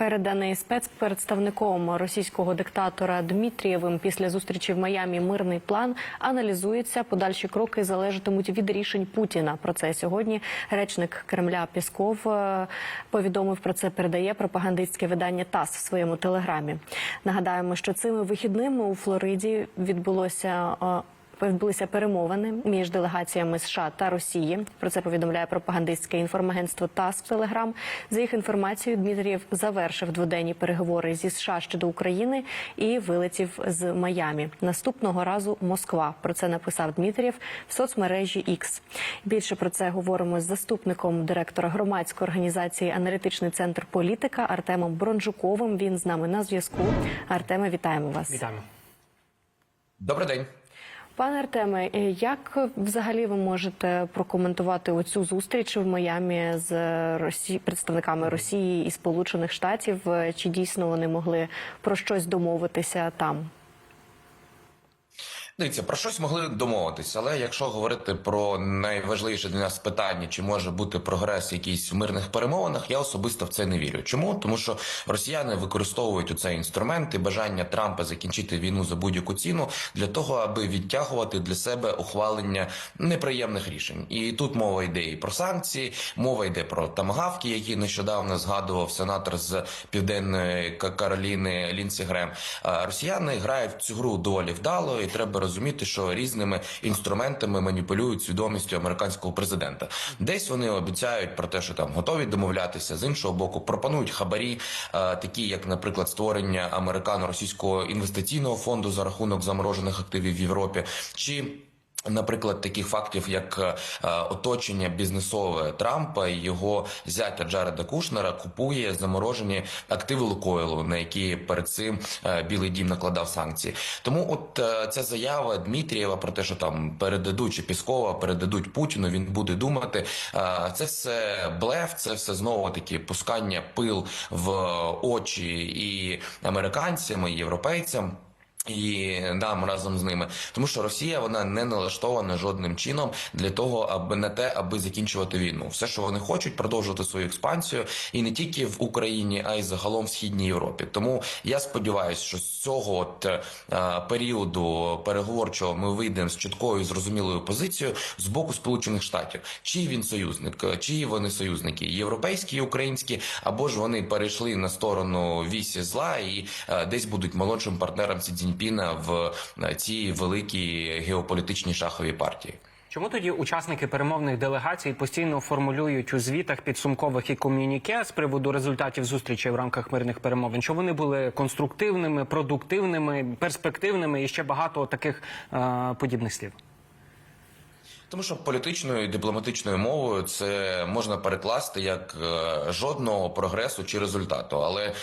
переданий спецпредставником російського диктатора Дмитрієвим після зустрічі в Майамі мирний план аналізується. Подальші кроки залежатимуть від рішень Путіна. Про це сьогодні речник Кремля Пісков е, повідомив про це. Передає пропагандистське видання ТАСС в своєму телеграмі. Нагадаємо, що цими вихідними у Флориді відбулося. Відбулися перемовини між делегаціями США та Росії. Про це повідомляє пропагандистське інформагентство ТАСС в Телеграм. За їх інформацією, Дмитрієв завершив дводенні переговори зі США щодо України і вилетів з Майамі. Наступного разу Москва. Про це написав Дмитрієв в соцмережі X. Більше про це говоримо з заступником директора громадської організації Аналітичний центр політика Артемом Бронжуковим. Він з нами на зв'язку. Артеме, вітаємо вас. Вітаємо. Добрий день. Пане Артеме, е, як взагалі ви можете прокоментувати оцю зустріч в Майамі з Росі... представниками Росії і Сполучених Штатів? Е, Чи дійсно вони могли про щось домовитися там? Дивіться, про щось могли домовитися, але якщо говорити про найважливіше для нас питання, чи може бути прогрес якийсь в мирних перемовинах, я особисто в це не вірю. Чому? Тому що росіяни використовують у цей інструмент і бажання Трампа закінчити війну за будь-яку ціну для того, аби відтягувати для себе ухвалення неприємних рішень. І тут мова йде і про санкції, мова йде про тамагавки, які нещодавно згадував сенатор з південної Кароліни Лінсі Грем. Росіяни грають в цю гру доволі вдало, і треба розуміти, що різними інструментами маніпулюють свідомістю американського президента. Десь вони обіцяють про те, що там готові домовлятися. З іншого боку, пропонують хабарі, е, такі як, наприклад, створення американо-російського інвестиційного фонду за рахунок заморожених активів в Європі. чи Наприклад, таких фактів, як е, оточення бізнесове Трампа і його зятя Джареда Кушнера купує заморожені активи Лукойлу, на які перед цим е, Білий Дім накладав санкції. Тому, от е, ця заява Дмитрієва про те, що там передадуть чи Піскова, передадуть Путіну, він буде думати. Це все блеф, це все знову таки пускання пил в очі і американцям, і європейцям. І нам разом з ними, тому що Росія вона не налаштована жодним чином для того, аби на те, аби закінчувати війну. Все, що вони хочуть, продовжувати свою експансію, і не тільки в Україні, а й загалом в східній Європі. Тому я сподіваюся, що з цього от е, періоду переговорчого ми вийдемо з чіткою зрозумілою позицією з боку Сполучених Штатів. Чий він союзник, чиї вони союзники, європейські і українські, або ж вони перейшли на сторону вісі зла і е, десь будуть молодшим партнером Сі Цзіньпіна в е, цій великій геополітичній шаховій партії. Чому тоді учасники перемовних делегацій постійно формулюють у звітах підсумкових і ком'юніке з приводу результатів зустрічей в рамках мирних перемовин, що вони були конструктивними, продуктивними, перспективними і ще багато таких е, подібних слів? Тому що політичною і дипломатичною мовою це можна перекласти як е, жодного прогресу чи результату, але е,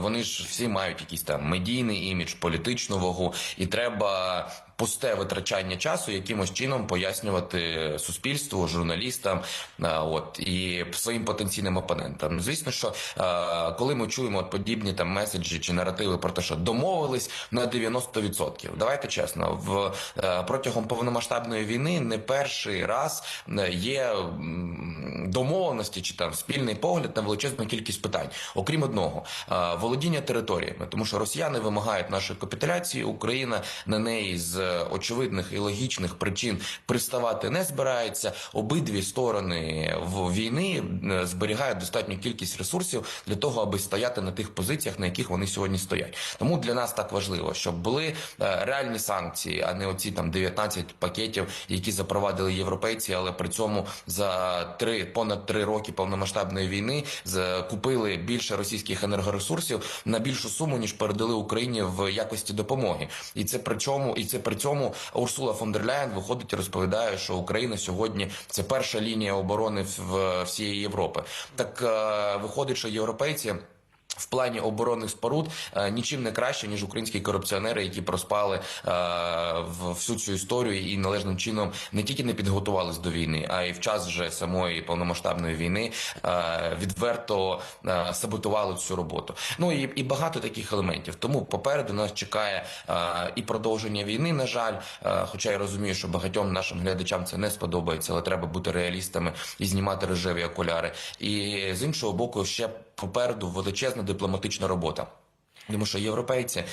вони ж всі мають якийсь там медійний імідж, політичну вагу, і треба пусте витрачання часу якимось чином пояснювати суспільству, журналістам, е, от і своїм потенційним опонентам. Звісно, що е, коли ми чуємо от подібні там меседжі чи наративи про те, що домовились на 90%, давайте чесно, в е, протягом повномасштабної війни не перший раз є домовленості чи там спільний погляд на величезну кількість питань, окрім одного володіння територіями, тому що росіяни вимагають нашої капітуляції, Україна на неї з очевидних і логічних причин приставати не збирається. Обидві сторони в війни е, зберігають достатню кількість ресурсів для того, аби стояти на тих позиціях, на яких вони сьогодні стоять. Тому для нас так важливо, щоб були е, реальні санкції, а не оці там 19 пакетів, які запровадили європейці, але при цьому за три понад три роки повномасштабної війни з- купили більше російських енергоресурсів на більшу суму ніж передали Україні в якості допомоги. І це при чому, і це при цьому Урсула фон дер Ляєн виходить і розповідає, що Україна сьогодні це перша лінія оборони в всієї Європи. Так е, виходить, що європейці. В плані оборонних споруд е, нічим не краще ніж українські корупціонери, які проспали е, всю цю історію і належним чином не тільки не підготувались до війни, а й в час вже самої повномасштабної війни е, відверто саботували цю роботу. Ну і, і багато таких елементів. Тому попереду нас чекає і продовження війни. На жаль, хоча я розумію, що багатьом нашим глядачам це не сподобається, але треба бути реалістами і знімати рожеві окуляри. І з іншого боку, ще попереду величезна дипломатична робота. Тому що європейці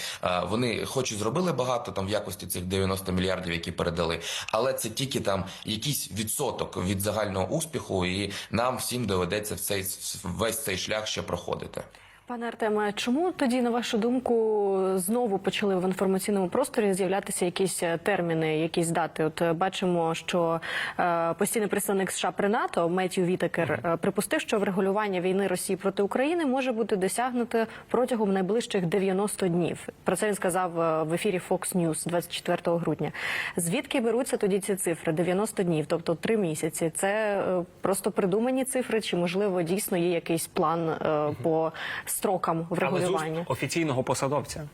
вони хоч і зробили багато там в якості цих 90 мільярдів, які передали, але це тільки там якийсь відсоток від загального успіху, і нам всім доведеться в цей весь цей шлях ще проходити. Пане Артеме, чому тоді, на вашу думку, знову почали в інформаційному просторі з'являтися якісь е, терміни, якісь дати? От е, бачимо, що е, постійний представник США при НАТО Меттью Вітекер е, припустив, що врегулювання війни Росії проти України може бути досягнуто протягом найближчих 90 днів. Про це він сказав е, в ефірі Fox News 24 грудня. Звідки беруться тоді ці цифри? 90 днів, тобто три місяці. Це е, просто придумані цифри, чи можливо дійсно є якийсь план е, по строкам Але з уст офіційного посадовця.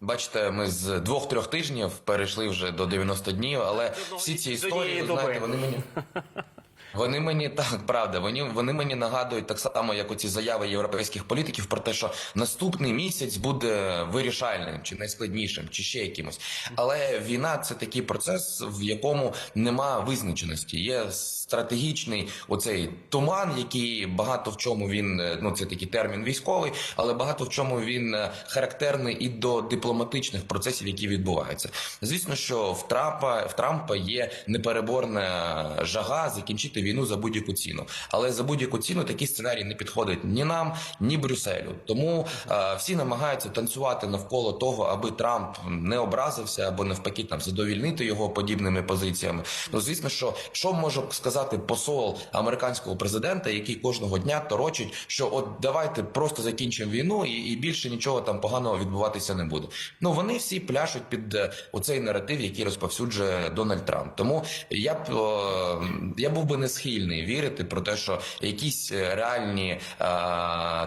Бачите, ми з двох-трьох тижнів перейшли вже до 90 днів, але всі ці історії, ви знаєте, вони мені. Вони мені так правда. Вони вони мені нагадують так само, як оці заяви європейських політиків про те, що наступний місяць буде вирішальним чи найскладнішим, чи ще якимось. Але війна це такий процес, в якому нема визначеності. Є стратегічний оцей туман, який багато в чому він е, ну це такий термін військовий, але багато в чому він е, характерний і до дипломатичних процесів, які відбуваються. Звісно, що в Трампа в Трампа є непереборна жага закінчити війну за будь-яку ціну. Але за будь-яку ціну такий сценарій не підходить ні нам, ні Брюсселю. Тому е, всі намагаються танцювати навколо того, аби Трамп не образився або навпаки там задовільнити його подібними позиціями. Ну звісно, що що може сказати посол американського президента, який кожного дня торочить, що от давайте просто закінчимо війну, і, і більше нічого там поганого відбуватися не буде. Ну вони всі пляшуть під е, оцей наратив, який розповсюджує Дональд Трамп. Тому я б е, я був би не схильний вірити про те, що якісь е, реальні е,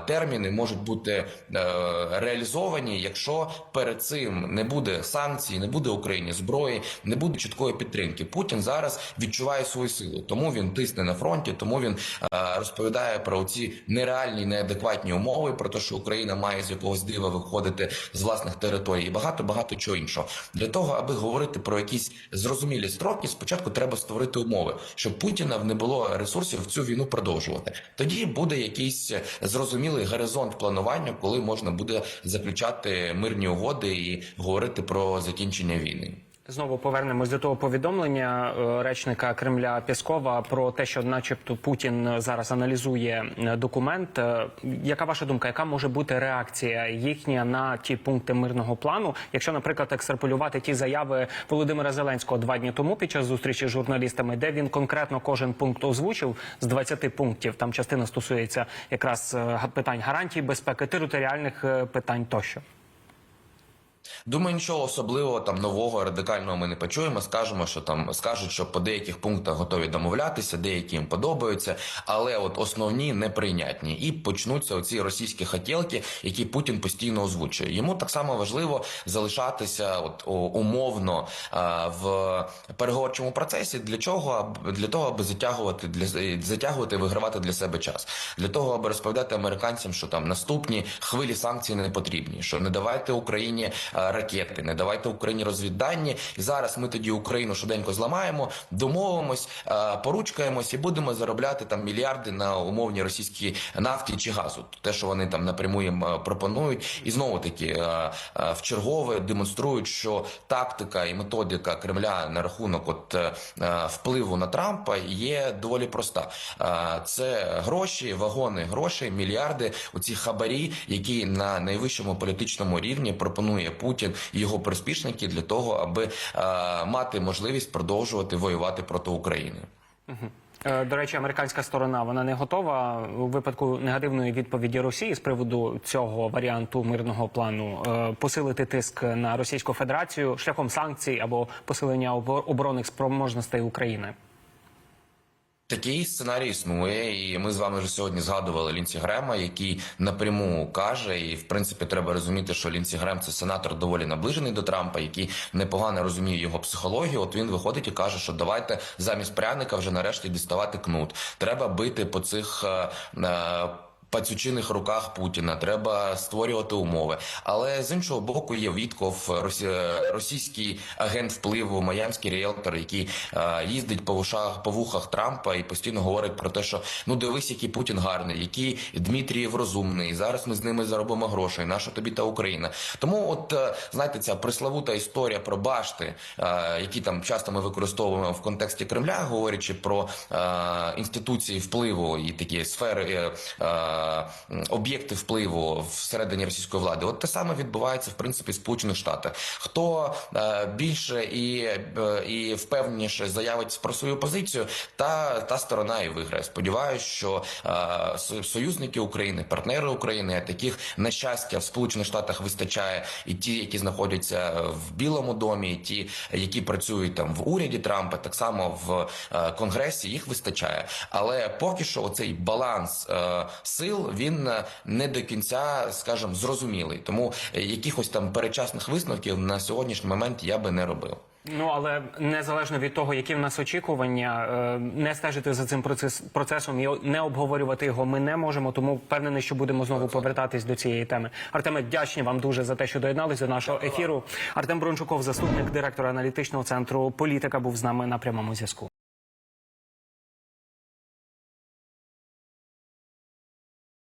терміни можуть бути е, реалізовані, якщо перед цим не буде санкцій, не буде Україні зброї, не буде чіткої підтримки. Путін зараз відчуває свою силу, тому він тисне на фронті, тому він розповідає про ці нереальні, неадекватні умови, про те, що Україна має з якогось дива виходити з власних територій, і багато багато чого іншого. Для того, аби говорити про якісь зрозумілі строки, спочатку треба створити умови, щоб Путіна не було ресурсів цю війну продовжувати. Тоді буде якийсь зрозумілий горизонт планування, коли можна буде заключати мирні угоди і говорити про закінчення війни. Знову повернемось до того повідомлення е, речника Кремля Пєскова про те, що, начебто, Путін зараз аналізує е, документ. Е, Яка ваша думка? Яка може бути реакція їхня на ті пункти мирного плану? Якщо, наприклад, екстраполювати ті заяви Володимира Зеленського два дні тому під час зустрічі з журналістами, де він конкретно кожен пункт озвучив з 20 пунктів. Там частина стосується якраз питань гарантій безпеки, територіальних питань тощо. Думаю, нічого особливого там нового радикального ми не почуємо. Скажемо, що там скажуть, що по деяких пунктах готові домовлятися, деякі їм подобаються, але от основні неприйнятні. І почнуться оці російські хотілки, які Путін постійно озвучує. Йому так само важливо залишатися от умовно в переговорчому процесі. Для чого для того, аби затягувати для затягувати, вигравати для себе час, для того, аби розповідати американцям, що там наступні хвилі санкцій не потрібні, що не давайте Україні ракети, не давайте Україні розвіддані. І зараз ми тоді Україну швиденько зламаємо, домовимось, а, поручкаємось і будемо заробляти там мільярди на умовній російській нафті чи газу. Те, що вони там напряму їм пропонують, і знову таки а, в чергове демонструють, що тактика і методика Кремля на рахунок от е, е, впливу на Трампа є доволі проста. Е, Це гроші, вагони грошей, мільярди, оці хабарі, які на найвищому політичному рівні пропонує Путін і його приспішники для того, аби е, мати можливість продовжувати воювати проти України. Е, До речі, американська сторона вона не готова у випадку негативної відповіді Росії з приводу цього варіанту мирного плану е, посилити тиск на Російську Федерацію шляхом санкцій або посилення оборонних спроможностей України. Такий сценарій існує, і ми з вами вже сьогодні згадували Лінці Грема, який напряму каже, і в принципі треба розуміти, що Лінці Грем це сенатор доволі наближений до Трампа, який непогано розуміє його психологію. От він виходить і каже, що давайте замість пряника вже нарешті діставати кнут. Треба бити по цих. Пацючиних руках Путіна. Треба створювати умови. Але з іншого боку, є Вітков, росі- російський агент впливу, майамський ріелтор, який е, їздить по вушах по вухах Трампа і постійно говорить про те, що ну дивись, який Путін гарний, який Дмитрієв розумний. Зараз ми з ними заробимо грошей. Наша тобі та Україна. Тому, от е, знаєте, ця приславута історія про башти, е, які там часто ми використовуємо в контексті Кремля, говорячи про інституції впливу і такі сфери об'єкти впливу всередині російської влади. От те саме відбувається в принципі Сполучених Штатах. Хто е, більше і, е, і впевненіше заявить про свою позицію, та та сторона і виграє. Сподіваюсь, що е, союзники України, партнери України, таких на щастя в Сполучених Штатах вистачає і ті, які знаходяться в Білому домі, і ті, які працюють там в уряді Трампа, так само в Конгресі, їх вистачає. Але поки що оцей баланс е, сил він е, не до кінця, скажімо, зрозумілий. Тому е, якихось там перечасних висновків на сьогоднішній момент я би не робив. Ну але незалежно від того, які в нас очікування, е, не стежити за цим процес, процесом і не обговорювати його. Ми не можемо. Тому впевнений, що будемо знову повертатись до цієї теми. Артеме, вдячні вам дуже за те, що доєднались до нашого ефіру. Артем Брончуков, заступник директора аналітичного центру політика, був з нами на прямому зв'язку.